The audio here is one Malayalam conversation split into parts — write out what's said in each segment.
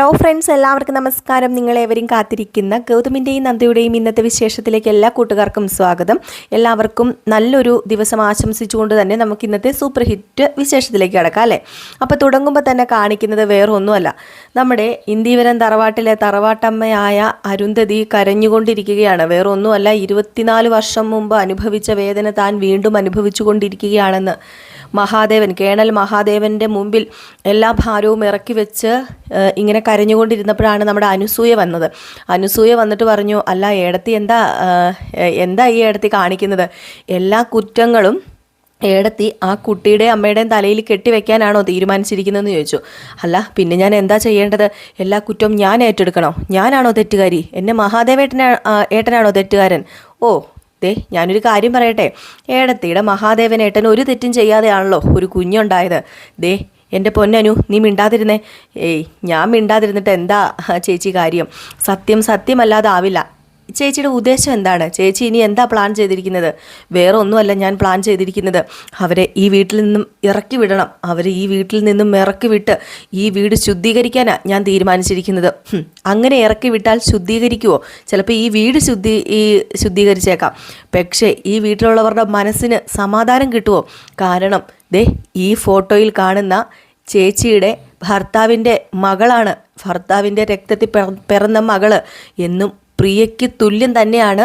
ഹലോ ഫ്രണ്ട്സ് എല്ലാവർക്കും നമസ്കാരം. നിങ്ങളേവരും കാത്തിരിക്കുന്ന ഗൗതമിന്റെയും നന്ദിയുടെയും ഇന്നത്തെ വിശേഷത്തിലേക്ക് എല്ലാ കൂട്ടുകാർക്കും സ്വാഗതം. എല്ലാവർക്കും നല്ലൊരു ദിവസം ആശംസിച്ചുകൊണ്ട് തന്നെ നമുക്ക് ഇന്നത്തെ സൂപ്പർ ഹിറ്റ് വിശേഷത്തിലേക്ക് കിടക്കാം അല്ലേ? അപ്പോൾ തുടങ്ങുമ്പോൾ തന്നെ കാണിക്കുന്നത് വേറെ ഒന്നുമല്ല നമ്മുടെ ഇന്ദീവരം തറവാട്ടിലെ തറവാട്ടമ്മയായ അരുന്ധതി കരഞ്ഞുകൊണ്ടിരിക്കുകയാണ്. വേറെ ഒന്നുമല്ല ഇരുപത്തിനാല് വർഷം മുമ്പ് അനുഭവിച്ച വേദന താൻ വീണ്ടും അനുഭവിച്ചു കൊണ്ടിരിക്കുകയാണെന്ന് മഹാദേവൻ കേണൽ മഹാദേവന്റെ മുമ്പിൽ എല്ലാ ഭാരവും ഇറക്കി വെച്ച് ഇങ്ങനെ കരഞ്ഞുകൊണ്ടിരുന്നപ്പോഴാണ് നമ്മുടെ അനുസൂയ വന്നത്. അനുസൂയ വന്നിട്ട് പറഞ്ഞു അല്ല ഏടത്തി എന്താ എന്താ ഈ ഏടത്തി കാണിക്കുന്നത്? എല്ലാ കുറ്റങ്ങളും ഏടത്തി ആ കുട്ടിയുടെ അമ്മയുടെയും തലയിൽ കെട്ടിവെക്കാനാണോ തീരുമാനിച്ചിരിക്കുന്നതെന്ന് ചോദിച്ചു. അല്ല പിന്നെ ഞാൻ എന്താ ചെയ്യേണ്ടത്? എല്ലാ കുറ്റവും ഞാൻ ഏറ്റെടുക്കണോ? ഞാനാണോ തെറ്റുകാരി? എന്നെ മഹാദേവേട്ടനാ ഏട്ടനാണോ തെറ്റുകാരൻ? ഓ ദേ ഞാനൊരു കാര്യം പറയട്ടെ. ഏടത്തിയുടെ മഹാദേവനേട്ടൻ ഒരു തെറ്റും ചെയ്യാതെയാണല്ലോ ഒരു കുഞ്ഞുണ്ടായത്. ദേ എന്റെ പൊന്നനു നീ മിണ്ടാതിരുന്നേ. ഏയ് ഞാൻ മിണ്ടാതിരുന്നിട്ട് എന്താ ചേച്ചി കാര്യം? സത്യം സത്യമല്ലാതെ ആവില്ല. ചേച്ചിയുടെ ഉദ്ദേശം എന്താണ്? ചേച്ചി ഇനി എന്താ പ്ലാൻ ചെയ്തിരിക്കുന്നത്? വേറെ ഒന്നുമല്ല ഞാൻ പ്ലാൻ ചെയ്തിരിക്കുന്നത്. അവരെ ഈ വീട്ടിൽ നിന്നും ഇറക്കി വിടണം. അവരെ ഈ വീട്ടിൽ നിന്നും ഇറക്കി വിട്ട് ഈ വീട് ശുദ്ധീകരിക്കാനാണ് ഞാൻ തീരുമാനിച്ചിരിക്കുന്നത്. അങ്ങനെ ഇറക്കി വിട്ടാൽ ശുദ്ധീകരിക്കുമോ ചിലപ്പോൾ ഈ വീട് ശുദ്ധി ഈ ശുദ്ധീകരിച്ചേക്കാം. പക്ഷേ ഈ വീട്ടിലുള്ളവരുടെ മനസ്സിന് സമാധാനം കിട്ടുമോ കാരണം ദേ ഈ ഫോട്ടോയിൽ കാണുന്ന ചേച്ചിയുടെ ഭർത്താവിന്റെ മകളാണ്. ഭർത്താവിന്റെ രക്തത്തിൽ പിറന്ന മകൾ എന്നും പ്രിയയ്ക്ക് തുല്യം തന്നെയാണ്.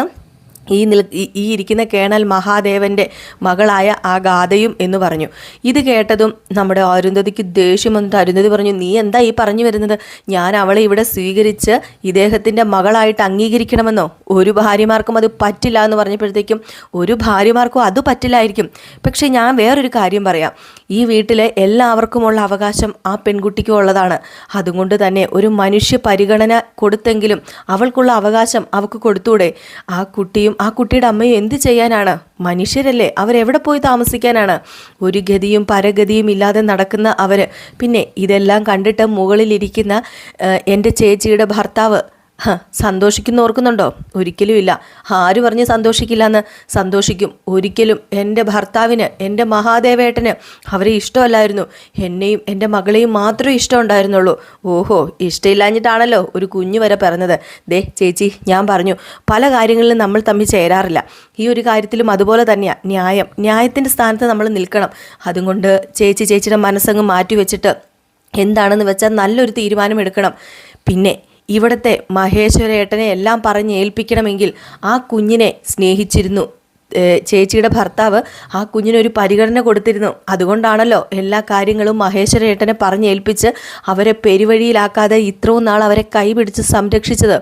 ഈ ഈ- ഈ ഇരിക്കുന്ന കേണൽ മഹാദേവന്റെ മകളായ ആ ഗാഥയും എന്ന് പറഞ്ഞു. ഇത് കേട്ടതും നമ്മുടെ അരുന്ധതിക്ക് ദേഷ്യം വന്നിട്ട് അരുന്ധതി പറഞ്ഞു നീ എന്താ ഈ പറഞ്ഞു വരുന്നത്? ഞാൻ അവളെ ഇവിടെ സ്വീകരിച്ച് ഇദ്ദേഹത്തിന്റെ മകളായിട്ട് അംഗീകരിക്കണമെന്നോ? ഒരു ഭാര്യമാർക്കും അത് പറ്റില്ല എന്ന് പറഞ്ഞപ്പോഴത്തേക്കും ഒരു ഭാര്യമാർക്കും അത് പറ്റില്ലായിരിക്കും. പക്ഷേ ഞാൻ വേറൊരു കാര്യം പറയാം. ഈ വീട്ടിലെ എല്ലാവർക്കുമുള്ള അവകാശം ആ പെൺകുട്ടിക്കും ഉള്ളതാണ്. അതുകൊണ്ട് തന്നെ ഒരു മനുഷ്യ പരിഗണന കൊടുത്തെങ്കിലും അവൾക്കുള്ള അവകാശം അവൾക്ക് കൊടുത്തൂടെ? ആ കുട്ടിയും ആ കുട്ടിയുടെ അമ്മയും എന്ത് ചെയ്യാനാണ്? മനുഷ്യരല്ലേ അവരെവിടെ പോയി താമസിക്കാനാണ്? ഒരു ഗതിയും പരഗതിയും ഇല്ലാതെ നടക്കുന്ന അവർ പിന്നെ ഇതെല്ലാം കണ്ടിട്ട് മുകളിലിരിക്കുന്ന എന്റെ ചേച്ചിയുടെ ഭർത്താവ് സന്തോഷിക്കുന്ന ഓർക്കുന്നുണ്ടോ? ഒരിക്കലും ഇല്ല. ആര് പറഞ്ഞ് സന്തോഷിക്കില്ല എന്ന് സന്തോഷിക്കും. ഒരിക്കലും എന്റെ ഭർത്താവിന് എന്റെ മഹാദേവേട്ടന് അവരെ ഇഷ്ടമല്ലായിരുന്നു. എന്നെയും എന്റെ മകളെയും മാത്രമേ ഇഷ്ടം ഉണ്ടായിരുന്നുള്ളൂ ഓഹോ ഇഷ്ടമില്ലാഞ്ഞിട്ടാണല്ലോ ഒരു കുഞ്ഞു വരെ പറഞ്ഞത് ദേ ചേച്ചി ഞാൻ പറഞ്ഞു പല കാര്യങ്ങളിലും നമ്മൾ തമ്മിൽ ചേരാറില്ല. ഈ ഒരു കാര്യത്തിലും അതുപോലെ തന്നെയാണ് ന്യായം ന്യായത്തിന്റെ സ്ഥാനത്ത് നമ്മൾ നിൽക്കണം. അതുകൊണ്ട് ചേച്ചി ചേച്ചിയുടെ മനസ്സങ്ങ് മാറ്റി വെച്ചിട്ട് എന്താണെന്ന് വെച്ചാൽ നല്ലൊരു തീരുമാനം എടുക്കണം. പിന്നെ ഇവിടുത്തെ മഹേശ്വരേട്ടനെ എല്ലാം പറഞ്ഞ് ഏൽപ്പിക്കണമെങ്കിൽ ആ കുഞ്ഞിനെ സ്നേഹിച്ചിരുന്നു. ചേച്ചിയുടെ ഭർത്താവ് ആ കുഞ്ഞിനൊരു പരിഗണന കൊടുത്തിരുന്നു. അതുകൊണ്ടാണല്ലോ എല്ലാ കാര്യങ്ങളും മഹേശ്വരേട്ടനെ പറഞ്ഞേൽപ്പിച്ച് അവരെ പെരുവഴിയിലാക്കാതെ ഇത്രയും നാൾ അവരെ കൈപിടിച്ച് സംരക്ഷിച്ചത്.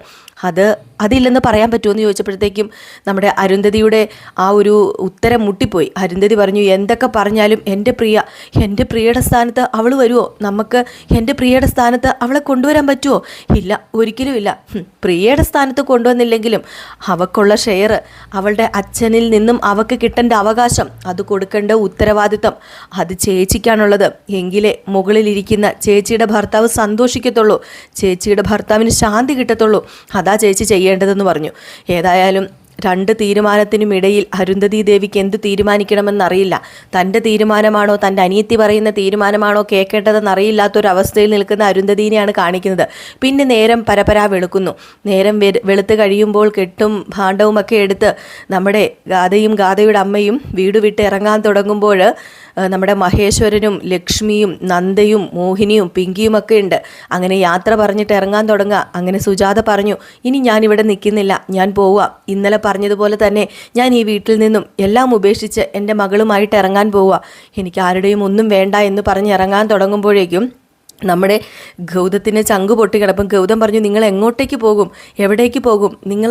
അത് അതില്ലെന്ന് പറയാൻ പറ്റുമെന്ന് ചോദിച്ചപ്പോഴത്തേക്കും നമ്മുടെ അരുന്ധതിയുടെ ആ ഒരു ഉത്തരം മുട്ടിപ്പോയി. അരുന്ധതി പറഞ്ഞു എന്തൊക്കെ പറഞ്ഞാലും എന്റെ പ്രിയ എന്റെ പ്രിയയുടെ സ്ഥാനത്ത് അവൾ വരുമോ നമുക്ക് എന്റെ പ്രിയയുടെ സ്ഥാനത്ത് അവളെ കൊണ്ടുവരാൻ പറ്റുമോ ഇല്ല ഒരിക്കലും ഇല്ല. പ്രിയയുടെ സ്ഥാനത്ത് കൊണ്ടുവന്നില്ലെങ്കിലും അവക്കുള്ള ഷെയർ അവളുടെ അച്ഛനിൽ നിന്നും അവക്ക് കിട്ടേണ്ട അവകാശം അത് കൊടുക്കേണ്ട ഉത്തരവാദിത്തം അത് ചേച്ചിക്കാണുള്ളത്. എങ്കിലേ മുകളിലിരിക്കുന്ന ചേച്ചിയുടെ ഭർത്താവ് സന്തോഷിക്കത്തുള്ളൂ. ചേച്ചിയുടെ ഭർത്താവിന് ശാന്തി കിട്ടത്തുള്ളൂ. അതാ ചേച്ചി ചെയ്യേണ്ടതെന്ന് പറഞ്ഞു. ഏതായാലും രണ്ട് തീരുമാനത്തിനും ഇടയിൽ അരുന്ധതി ദേവിക്ക് എന്ത് തീരുമാനിക്കണമെന്നറിയില്ല. തന്റെ തീരുമാനമാണോ തന്റെ അനിയത്തി പറയുന്ന തീരുമാനമാണോ കേൾക്കേണ്ടതെന്ന് അറിയില്ലാത്തൊരവസ്ഥയിൽ നിൽക്കുന്ന അരുന്ധതിനെയാണ് കാണിക്കുന്നത്. പിന്നെ നേരം പരപരാ വെളുക്കുന്നു. നേരം വെളുത്ത് കഴിയുമ്പോൾ കെട്ടും ഭാണ്ഡവുമൊക്കെ എടുത്ത് നമ്മുടെ ഗാഥയും ഗാഥയുടെ അമ്മയും വീട് വിട്ട് ഇറങ്ങാൻ തുടങ്ങുമ്പോൾ നമ്മുടെ മഹേശ്വരനും ലക്ഷ്മിയും നന്ദയും മോഹിനിയും പിങ്കിയും ഒക്കെ ഉണ്ട്. അങ്ങനെ യാത്ര പറഞ്ഞിട്ട് ഇറങ്ങാൻ തുടങ്ങുക. അങ്ങനെ സുജാത പറഞ്ഞു ഇനി ഞാനിവിടെ നിൽക്കുന്നില്ല. ഞാൻ പോവുക. ഇന്നലെ പറഞ്ഞതുപോലെ തന്നെ ഞാൻ ഈ വീട്ടിൽ നിന്നും എല്ലാം ഉപേക്ഷിച്ച് എന്റെ മകളുമായിട്ട് ഇറങ്ങാൻ പോവുക. എനിക്ക് ആരുടെയും ഒന്നും വേണ്ട എന്ന് പറഞ്ഞ് ഇറങ്ങാൻ തുടങ്ങുമ്പോഴേക്കും നമ്മുടെ ഗൗതത്തിന് ചങ്ക് പൊട്ടി കിടപ്പം ഗൗതം പറഞ്ഞു നിങ്ങൾ എങ്ങോട്ടേക്ക് പോകും? എവിടേക്ക് പോകും? നിങ്ങൾ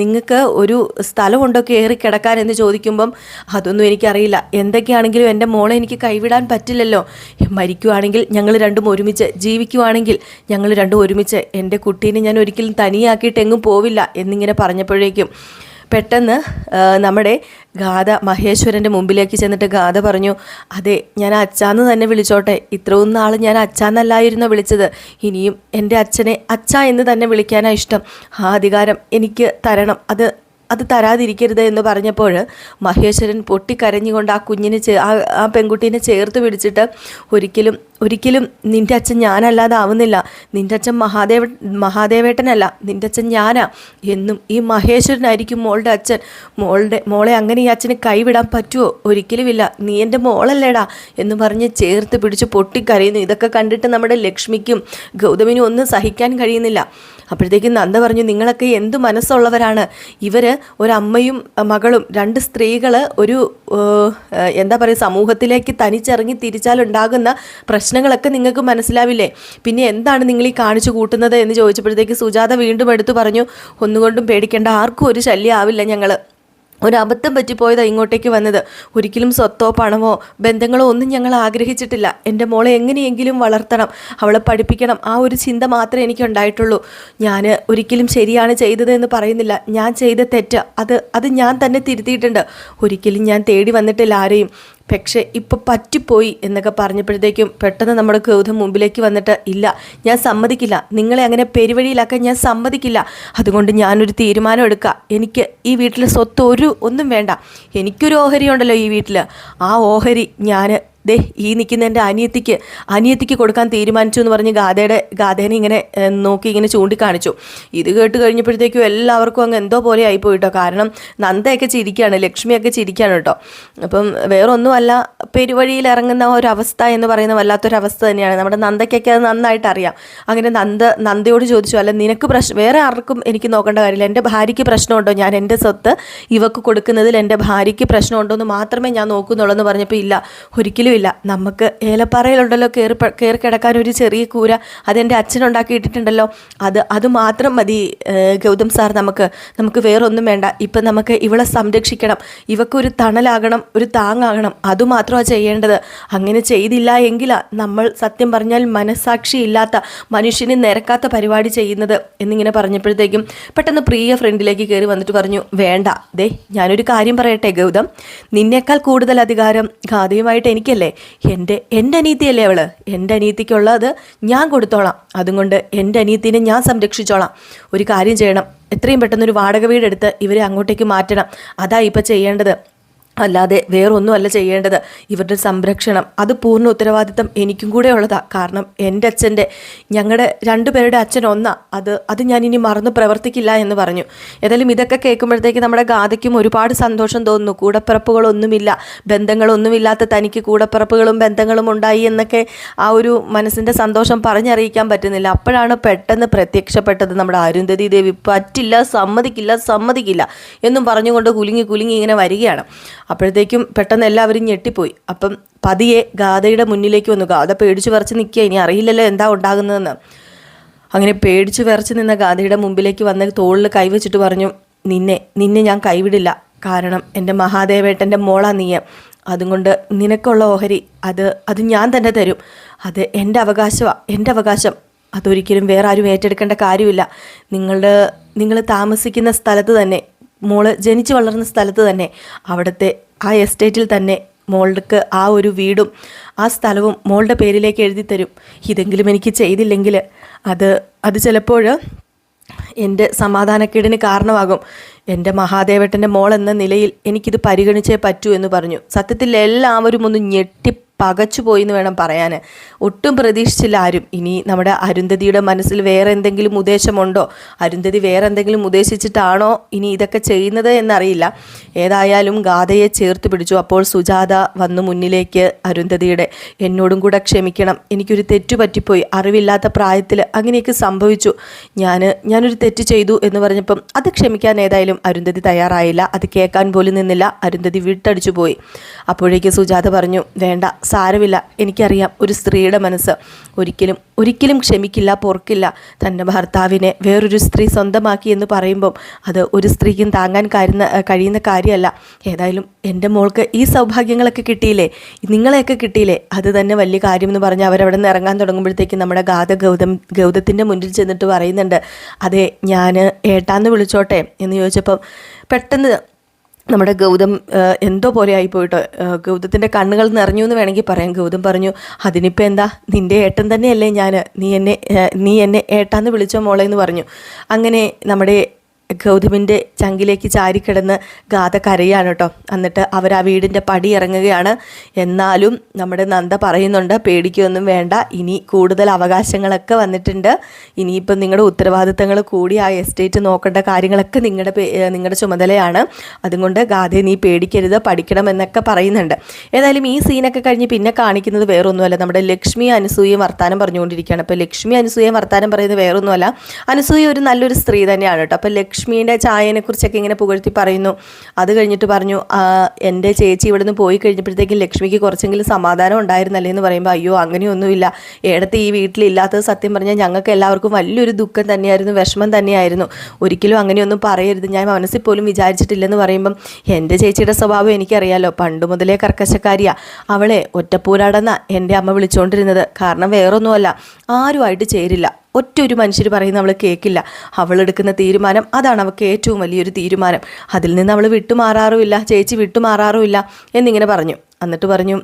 നിങ്ങൾക്ക് ഒരു സ്ഥലമുണ്ടോ കയറി കിടക്കാൻ? എന്ന് ചോദിക്കുമ്പം അതൊന്നും എനിക്കറിയില്ല. എന്തൊക്കെയാണെങ്കിലും എന്റെ മോളെ എനിക്ക് കൈവിടാൻ പറ്റില്ലല്ലോ. മരിക്കുവാണെങ്കിൽ ഞങ്ങൾ രണ്ടും ഒരുമിച്ച് ജീവിക്കുവാണെങ്കിൽ ഞങ്ങൾ രണ്ടും ഒരുമിച്ച് എന്റെ കുട്ടീനെ ഞാൻ ഒരിക്കലും തനിയാക്കിയിട്ട് എങ്ങും പോവില്ല എന്നിങ്ങനെ പറഞ്ഞപ്പോഴേക്കും പെട്ടെന്ന് നമ്മുടെ ഗാഥ മഹേശ്വരന്റെ മുമ്പിലേക്ക് ചെന്നിട്ട് ഗാഥ പറഞ്ഞു അതെ ഞാൻ അച്ചാന്ന് തന്നെ വിളിച്ചോട്ടെ. ഇത്രയും നാൾ ഞാൻ അച്ചാന്നല്ലായിരുന്നു വിളിച്ചത്. ഇനിയും എന്റെ അച്ഛനെ അച്ഛ എന്ന് തന്നെ വിളിക്കാനാണ് ഇഷ്ടം. ആ അധികാരം എനിക്ക് തരണം. അത് അത് തരാതിരിക്കരുത് എന്ന് പറഞ്ഞപ്പോൾ മഹേശ്വരൻ പൊട്ടിക്കരഞ്ഞുകൊണ്ട് ആ കുഞ്ഞിനെ ആ പെൺകുട്ടീനെ ചേർത്ത് പിടിച്ചിട്ട് ഒരിക്കലും ഒരിക്കലും നിന്റെ അച്ഛൻ ഞാനല്ലാതെ ആവുന്നില്ല നിന്റെ അച്ഛൻ മഹാദേവ മഹാദേവേട്ടനല്ല. നിന്റെ അച്ഛൻ ഞാനാ. എന്നും ഈ മഹേശ്വരനായിരിക്കും മോളുടെ അച്ഛൻ. മോളുടെ മോളെ അങ്ങനെ ഈ അച്ഛന് കൈവിടാൻ പറ്റുമോ ഒരിക്കലുമില്ല. നീ എന്റെ മോളല്ലേടാ എന്ന് പറഞ്ഞ് ചേർത്ത് പിടിച്ച് പൊട്ടിക്കരയുന്നു. ഇതൊക്കെ കണ്ടിട്ട് നമ്മുടെ ലക്ഷ്മിക്കും ഗൗതമിനും ഒന്നും സഹിക്കാൻ കഴിയുന്നില്ല. അപ്പോഴത്തേക്കും നന്ദ പറഞ്ഞു നിങ്ങളൊക്കെ എന്ത് മനസ്സുള്ളവരാണ്? ഇവർ ഒരമ്മയും മകളും രണ്ട് സ്ത്രീകൾ ഒരു എന്താ പറയുക സമൂഹത്തിലേക്ക് തനിച്ചിറങ്ങി തിരിച്ചാലുണ്ടാകുന്ന പ്രശ്നങ്ങളൊക്കെ നിങ്ങൾക്ക് മനസ്സിലാവില്ലേ? പിന്നെ എന്താണ് നിങ്ങൾ ഈ കാണിച്ചു കൂട്ടുന്നത് എന്ന് ചോദിച്ചപ്പോഴത്തേക്ക് സുജാത വീണ്ടും എടുത്തു പറഞ്ഞു ഒന്നുകൊണ്ടും പേടിക്കേണ്ട ആർക്കും ഒരു ശല്യം ആവില്ല ഞങ്ങൾ ഒരു അബദ്ധം പറ്റിപ്പോയതാ ഇങ്ങോട്ടേക്ക് വന്നത്. ഒരിക്കലും സ്വത്തോ പണമോ ബന്ധങ്ങളോ ഒന്നും ഞങ്ങൾ ആഗ്രഹിച്ചിട്ടില്ല. എന്റെ മോളെ എങ്ങനെയെങ്കിലും വളർത്തണം. അവളെ പഠിപ്പിക്കണം. ആ ഒരു ചിന്ത മാത്രമേ എനിക്കുണ്ടായിട്ടുള്ളൂ. ഞാൻ ഒരിക്കലും ശരിയാണ് ചെയ്തത് എന്ന് പറയുന്നില്ല. ഞാൻ ചെയ്ത തെറ്റ്. അത് അത് ഞാൻ തന്നെ തിരുത്തിയിട്ടുണ്ട്. ഒരിക്കലും ഞാൻ തേടി വന്നിട്ടില്ല ആരെയും. പക്ഷേ ഇപ്പം പറ്റിപ്പോയി എന്നൊക്കെ പറഞ്ഞപ്പോഴത്തേക്കും പെട്ടെന്ന് നമ്മുടെ ഗൗതം മുമ്പിലേക്ക് വന്നിട്ട് ഇല്ല ഞാൻ സമ്മതിക്കില്ല. നിങ്ങളെ അങ്ങനെ പെരുവഴിയിലാക്കാൻ ഞാൻ സമ്മതിക്കില്ല. അതുകൊണ്ട് ഞാനൊരു തീരുമാനം എടുക്കുക എനിക്ക് ഈ വീട്ടിൽ സ്വത്ത് ഒരു ഒന്നും വേണ്ട. എനിക്കൊരു ഓഹരി ഉണ്ടല്ലോ ഈ വീട്ടിൽ ആ ഓഹരി ഞാൻ ദേ ഈ നിൽക്കുന്ന എന്റെ അനിയത്തിക്ക് അനിയത്തിക്ക് കൊടുക്കാൻ തീരുമാനിച്ചു എന്ന് പറഞ്ഞ് ഗാഥയുടെ ഗാഥേനെ ഇങ്ങനെ നോക്കി ഇങ്ങനെ ചൂണ്ടിക്കാണിച്ചു. ഇത് കേട്ട് കഴിഞ്ഞപ്പോഴത്തേക്കും എല്ലാവർക്കും അങ്ങ് എന്തോ പോലെ ആയിപ്പോയി കേട്ടോ കാരണം നന്ദയൊക്കെ ചിരിക്കുകയാണ് ലക്ഷ്മിയൊക്കെ ചിരിക്കുകയാണ് കേട്ടോ. അപ്പം വേറൊന്നുമല്ല പെരുവഴിയിൽ ഇറങ്ങുന്ന ഒരവസ്ഥ എന്ന് പറയുന്ന വല്ലാത്തൊരവസ്ഥ തന്നെയാണ്. നമ്മുടെ നന്ദയ്ക്കൊക്കെ അത് നന്നായിട്ട് അറിയാം അങ്ങനെ നന്ദ നന്ദയോട് ചോദിച്ചു അല്ല നിനക്ക് പ്രശ്നം വേറെ ആർക്കും എനിക്ക് നോക്കേണ്ട കാര്യമില്ല. എന്റെ ഭാര്യയ്ക്ക് പ്രശ്നമുണ്ടോ? ഞാൻ എന്റെ സ്വത്ത് ഇവക്ക് കൊടുക്കുന്നതിൽ എന്റെ ഭാര്യയ്ക്ക് പ്രശ്നമുണ്ടോ എന്ന് മാത്രമേ ഞാൻ നോക്കുന്നുള്ളൂ എന്ന് പറഞ്ഞപ്പോൾ ഇല്ല ഒരിക്കലും ഇല്ല നമുക്ക് ഏലപ്പാറയിലുണ്ടല്ലോ കയറി കയറി കിടക്കാൻ ഒരു ചെറിയ കൂര അതെന്റെ അച്ഛനുണ്ടാക്കിയിട്ടിട്ടുണ്ടല്ലോ. അത് അത് മാത്രം മതി ഗൗതം സാർ നമുക്ക്. നമുക്ക് വേറൊന്നും വേണ്ട. ഇപ്പം നമുക്ക് ഇവളെ സംരക്ഷിക്കണം. ഇവക്കൊരു തണലാകണം ഒരു താങ്ങാകണം. അതുമാത്രമാണ് ചെയ്യേണ്ടത്. അങ്ങനെ ചെയ്തില്ല എങ്കിലാ നമ്മൾ സത്യം പറഞ്ഞാൽ മനസ്സാക്ഷി ഇല്ലാത്ത മനുഷ്യന് നിരക്കാത്ത പരിപാടി ചെയ്യുന്നത് എന്നിങ്ങനെ പറഞ്ഞപ്പോഴത്തേക്കും പെട്ടെന്ന് പ്രിയ ഫ്രണ്ടിലേക്ക് കയറി വന്നിട്ട് പറഞ്ഞു വേണ്ട. ദേ ഞാനൊരു കാര്യം പറയട്ടെ ഗൗതം. നിന്നേക്കാൾ കൂടുതൽ അധികാരം ഖാദിയുമായിട്ട് എനിക്കല്ലേ. എന്റെ എന്റെ അനീതിയല്ലേ അവൾ? എന്റെ അനീതിക്കുള്ളത് ഞാൻ കൊടുത്തോളാം. അതുകൊണ്ട് എന്റെ അനീതിനെ ഞാൻ സംരക്ഷിച്ചോളാം. ഒരു കാര്യം ചെയ്യണം. എത്രയും പെട്ടെന്ന് ഒരു വാടക വീടെടുത്ത് ഇവരെ അങ്ങോട്ടേക്ക് മാറ്റണം. അതാ ഇപ്പം ചെയ്യേണ്ടത്. അല്ലാതെ വേറൊന്നുമല്ല ചെയ്യേണ്ടത്. ഇവരുടെ സംരക്ഷണം. അത് പൂർണ ഉത്തരവാദിത്തം എനിക്കും കൂടെ ഉള്ളതാണ് കാരണം എന്റെ അച്ഛന്റെ ഞങ്ങളുടെ രണ്ടുപേരുടെ അച്ഛൻ ഒന്നാ. അത് അത് ഞാൻ ഇനി മറന്ന് പ്രവർത്തിക്കില്ല എന്ന് പറഞ്ഞു. ഏതായാലും ഇതൊക്കെ കേൾക്കുമ്പോഴത്തേക്ക് നമ്മുടെ ഗാഥയ്ക്കും ഒരുപാട് സന്തോഷം തോന്നുന്നു. കൂടപ്പിറപ്പുകളൊന്നുമില്ല. ബന്ധങ്ങളൊന്നുമില്ലാത്ത തനിക്ക് കൂടപ്പിറപ്പുകളും ബന്ധങ്ങളും ഉണ്ടായി എന്നൊക്കെ ആ ഒരു മനസ്സിന്റെ സന്തോഷം പറഞ്ഞറിയിക്കാൻ പറ്റുന്നില്ല. അപ്പോഴാണ് പെട്ടെന്ന് പ്രത്യക്ഷപ്പെട്ടത് നമ്മുടെ അരുന്ധതി ദേവി. പറ്റില്ല സമ്മതിക്കില്ല സമ്മതിക്കില്ല എന്നും പറഞ്ഞുകൊണ്ട് കുലുങ്ങി കുലുങ്ങി ഇങ്ങനെ വരികയാണ്. അപ്പോഴത്തേക്കും പെട്ടെന്ന് എല്ലാവരും ഞെട്ടിപ്പോയി. അപ്പം പതിയെ ഗാഥയുടെ മുന്നിലേക്ക് വന്നു. ഗാഥ പേടിച്ചു വരച്ച് നിൽക്കുക ഇനി അറിയില്ലല്ലോ എന്താ ഉണ്ടാകുന്നതെന്ന്. അങ്ങനെ പേടിച്ചു വിറച്ച് നിന്ന ഗാഥയുടെ മുമ്പിലേക്ക് വന്ന് തോളിൽ കൈവച്ചിട്ട് പറഞ്ഞു നിന്നെ നിന്നെ ഞാൻ കൈവിടില്ല. കാരണം എന്റെ മഹാദേവേട്ടന്റെ മോളാ നീയ. അതുകൊണ്ട് നിനക്കുള്ള ഓഹരി അത് അത് ഞാൻ തന്നെ തരും. അത് എന്റെ അവകാശമാണ് എന്റെ അവകാശം. അതൊരിക്കലും വേറെ ആരും ഏറ്റെടുക്കേണ്ട കാര്യമില്ല. നിങ്ങളുടെ നിങ്ങൾ താമസിക്കുന്ന സ്ഥലത്ത് തന്നെ മോൾ ജനിച്ചു വളർന്ന സ്ഥലത്ത് തന്നെ. അവിടുത്തെ ആ എസ്റ്റേറ്റിൽ തന്നെ മോൾക്ക് ആ ഒരു വീടും ആ സ്ഥലവും മോളുടെ പേരിലേക്ക് എഴുതി തരും. ഇതെങ്കിലും എനിക്ക് ചെയ്തില്ലെങ്കിൽ അത് അത് ചിലപ്പോൾ എന്റെ സമാധാനക്കേടിന് കാരണമാകും. എന്റെ മഹാദേവട്ടന്റെ മോൾ എന്ന നിലയിൽ എനിക്കിത് പരിഗണിച്ചേ പറ്റൂ എന്ന് പറഞ്ഞു. സത്യത്തിൽ എല്ലാവരും ഒന്ന് ഞെട്ടി പകച്ചുപോയി എന്ന് വേണം പറയാൻ ഒട്ടും പ്രതീക്ഷിച്ചില്ല ആരും. ഇനി നമ്മുടെ അരുന്ധതിയുടെ മനസ്സിൽ വേറെ എന്തെങ്കിലും ഉദ്ദേശമുണ്ടോ? അരുന്ധതി വേറെ എന്തെങ്കിലും ഉദ്ദേശിച്ചിട്ടാണോ ഇനി ഇതൊക്കെ ചെയ്യുന്നത് എന്നറിയില്ല. ഏതായാലും ഗാഥയെ ചേർത്ത് പിടിച്ചു. അപ്പോൾ സുജാത വന്നു മുന്നിലേക്ക് അരുന്ധതിയുടെ. എന്നോടും കൂടെ ക്ഷമിക്കണം. എനിക്കൊരു തെറ്റു പറ്റിപ്പോയി. അറിവില്ലാത്ത പ്രായത്തിൽ അങ്ങനെയൊക്കെ സംഭവിച്ചു. ഞാൻ ഞാനൊരു തെറ്റ് ചെയ്തു എന്ന് പറഞ്ഞപ്പം അത് ക്ഷമിക്കാൻ ഏതായാലും അരുന്ധതി തയ്യാറായില്ല. അത് കേൾക്കാൻ പോലും നിന്നില്ല. അരുന്ധതി വിട്ടടിച്ചു പോയി അപ്പോഴേക്ക് സുജാത പറഞ്ഞു വേണ്ട സാരമില്ല. എനിക്കറിയാം ഒരു സ്ത്രീയുടെ മനസ്സ് ഒരിക്കലും ഒരിക്കലും ക്ഷമിക്കില്ല പൊറുക്കില്ല. തന്റെ ഭർത്താവിനെ വേറൊരു സ്ത്രീ സ്വന്തമാക്കി എന്ന് പറയുമ്പം അത് ഒരു സ്ത്രീക്കും താങ്ങാൻ കഴിയുന്ന കഴിയുന്ന കാര്യമല്ല. ഏതായാലും എന്റെ മോൾക്ക് ഈ സൗഭാഗ്യങ്ങളൊക്കെ കിട്ടിയില്ലേ? നിങ്ങളെയൊക്കെ കിട്ടിയില്ലേ? അത് തന്നെ വലിയ കാര്യം എന്ന് പറഞ്ഞ് അവരവിടെ നിന്ന് ഇറങ്ങാൻ തുടങ്ങുമ്പോഴത്തേക്കും നമ്മുടെ ഗാഥ ഗൗതം ഗൗതത്തിന്റെ മുന്നിൽ ചെന്നിട്ട് പറയുന്നുണ്ട് അതെ ഞാൻ ഏട്ടാന്ന് വിളിച്ചോട്ടെ? എന്ന് ചോദിച്ചപ്പം പെട്ടെന്ന് നമ്മുടെ ഗൗതം എന്തോ പോലെ ആയിപ്പോയിട്ട് ഗൗതത്തിന്റെ കണ്ണുകൾ നിറഞ്ഞു എന്ന് വേണമെങ്കിൽ പറയാം. ഗൗതം പറഞ്ഞു അതിനിപ്പോൾ എന്താ? നിന്റെ ഏട്ടൻ തന്നെയല്ലേ ഞാൻ നീ എന്നെ നീ എന്നെ ഏട്ടാന്ന് വിളിച്ചോ മോളെ എന്ന് പറഞ്ഞു. അങ്ങനെ നമ്മുടെ ഗൗതമിന്റെ ചങ്കിലേക്ക് ചാരിക്കിടന്ന് ഗാഥ കരയാണ് കേട്ടോ. എന്നിട്ട് അവർ ആ വീടിന്റെ പടി ഇറങ്ങുകയാണ്. എന്നാലും നമ്മുടെ നന്ദ പറയുന്നുണ്ട് പേടിക്കൊന്നും വേണ്ട ഇനി കൂടുതൽ അവകാശങ്ങളൊക്കെ വന്നിട്ടുണ്ട്. ഇനിയിപ്പം നിങ്ങളുടെ ഉത്തരവാദിത്തങ്ങൾ കൂടി ആ എസ്റ്റേറ്റ് നോക്കേണ്ട കാര്യങ്ങളൊക്കെ നിങ്ങളുടെ നിങ്ങളുടെ ചുമതലയാണ്. അതുകൊണ്ട് ഗാഥയെ നീ പേടിക്കരുത് പഠിക്കണം എന്നൊക്കെ പറയുന്നുണ്ട്. ഏതായാലും ഈ സീനൊക്കെ കഴിഞ്ഞ് പിന്നെ കാണിക്കുന്നത് വേറൊന്നുമല്ല. നമ്മുടെ ലക്ഷ്മി അനുസൂയം വർത്താനം പറഞ്ഞുകൊണ്ടിരിക്കുകയാണ്. അപ്പോൾ ലക്ഷ്മി അനുസൂയം വർത്താനം പറയുന്നത് വേറൊന്നുമല്ല. അനുസൂയ ഒരു നല്ലൊരു സ്ത്രീ തന്നെയാണ് കേട്ടോ. അപ്പോൾ ലക്ഷ്മീന്റെ ചായനെക്കുറിച്ചൊക്കെ ഇങ്ങനെ പുകഴ്ത്തി പറയുന്നു. അത് കഴിഞ്ഞിട്ട് പറഞ്ഞു എന്റെ ചേച്ചി ഇവിടെ നിന്ന് പോയി കഴിഞ്ഞപ്പോഴത്തേക്കും ലക്ഷ്മിക്ക് കുറച്ചെങ്കിലും സമാധാനം ഉണ്ടായിരുന്നല്ലേ? എന്ന് പറയുമ്പോൾ അയ്യോ അങ്ങനെയൊന്നുമില്ല. ഏടത്തെ ഈ വീട്ടിലില്ലാത്തത് സത്യം പറഞ്ഞാൽ ഞങ്ങൾക്ക് എല്ലാവർക്കും വലിയൊരു ദുഃഖം തന്നെയായിരുന്നു വിഷമം തന്നെയായിരുന്നു. ഒരിക്കലും അങ്ങനെയൊന്നും പറയരുത്. ഞാൻ മനസ്സിൽ പോലും വിചാരിച്ചിട്ടില്ലെന്ന് പറയുമ്പം എന്റെ ചേച്ചിയുടെ സ്വഭാവം എനിക്കറിയാലോ. പണ്ട് മുതലേ കർക്കശക്കാരിയാ. അവളെ ഒറ്റപ്പൂരാടെന്ന എന്റെ അമ്മ വിളിച്ചുകൊണ്ടിരുന്നത് കാരണം വേറൊന്നുമല്ല. ആരുമായിട്ട് ചേരില്ല. ഒറ്റ ഒരു മനുഷ്യർ പറയുന്ന അവൾ കേൾക്കില്ല അവളെടുക്കുന്ന തീരുമാനം അതാണ് അവൾക്ക് ഏറ്റവും വലിയൊരു തീരുമാനം. അതിൽ നിന്ന് അവൾ വിട്ടുമാറാറുമില്ല ചേച്ചി വിട്ടുമാറാറുമില്ല എന്നിങ്ങനെ പറഞ്ഞു. എന്നിട്ട് പറഞ്ഞു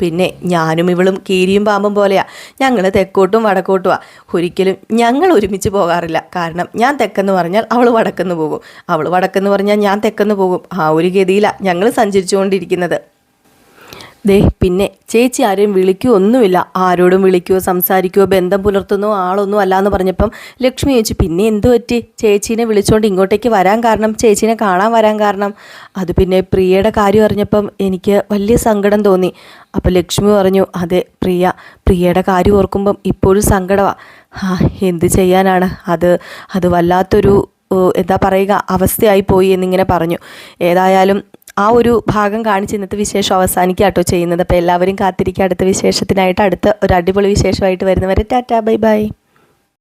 പിന്നെ ഞാനും ഇവളും കീരിയും പാമ്പും പോലെയാ. ഞങ്ങൾ തെക്കോട്ടും വടക്കോട്ടുമാ ഒരിക്കലും ഞങ്ങൾ ഒരുമിച്ച് പോകാറില്ല. കാരണം ഞാൻ തെക്കെന്ന് പറഞ്ഞാൽ അവൾ വടക്കെന്ന് പോകും. അവൾ വടക്കെന്ന് പറഞ്ഞാൽ ഞാൻ തെക്കെന്ന് പോകും. ആ ഒരു ഗതിയിലാണ് ഞങ്ങൾ സഞ്ചരിച്ചുകൊണ്ടിരിക്കുന്നത്. ദേ പിന്നെ ചേച്ചി ആരെയും വിളിക്കുകയോ ഒന്നുമില്ല. ആരോടും വിളിക്കുകയോ സംസാരിക്കുകയോ ബന്ധം പുലർത്തുന്നോ ആളൊന്നും അല്ല എന്ന് പറഞ്ഞപ്പം ലക്ഷ്മി ചേച്ചി പിന്നെ എന്തു പറ്റി? ചേച്ചീനെ വിളിച്ചുകൊണ്ട് ഇങ്ങോട്ടേക്ക് വരാൻ കാരണം ചേച്ചീനെ കാണാൻ വരാൻ കാരണം. അത് പിന്നെ പ്രിയയുടെ കാര്യം അറിഞ്ഞപ്പം എനിക്ക് വലിയ സങ്കടം തോന്നി. അപ്പോൾ ലക്ഷ്മി പറഞ്ഞു അതെ പ്രിയ പ്രിയയുടെ കാര്യം ഓർക്കുമ്പം ഇപ്പോഴും സങ്കടമാണ് ആ എന്ത് ചെയ്യാനാണ്? അത് അത് വല്ലാത്തൊരു എന്താ പറയുക അവസ്ഥയായി പോയി എന്നിങ്ങനെ പറഞ്ഞു. ഏതായാലും ആ ഒരു ഭാഗം കാണിച്ച് ഇന്നത്തെ വിശേഷം അവസാനിക്കുക കേട്ടോ ചെയ്യുന്നത്. അപ്പോൾ എല്ലാവരും കാത്തിരിക്കുക അടുത്ത വിശേഷത്തിനായിട്ട് അടുത്ത ഒരു അടിപൊളി വിശേഷമായിട്ട് വരുന്നവരെ ടാറ്റാ ബൈ ബൈ.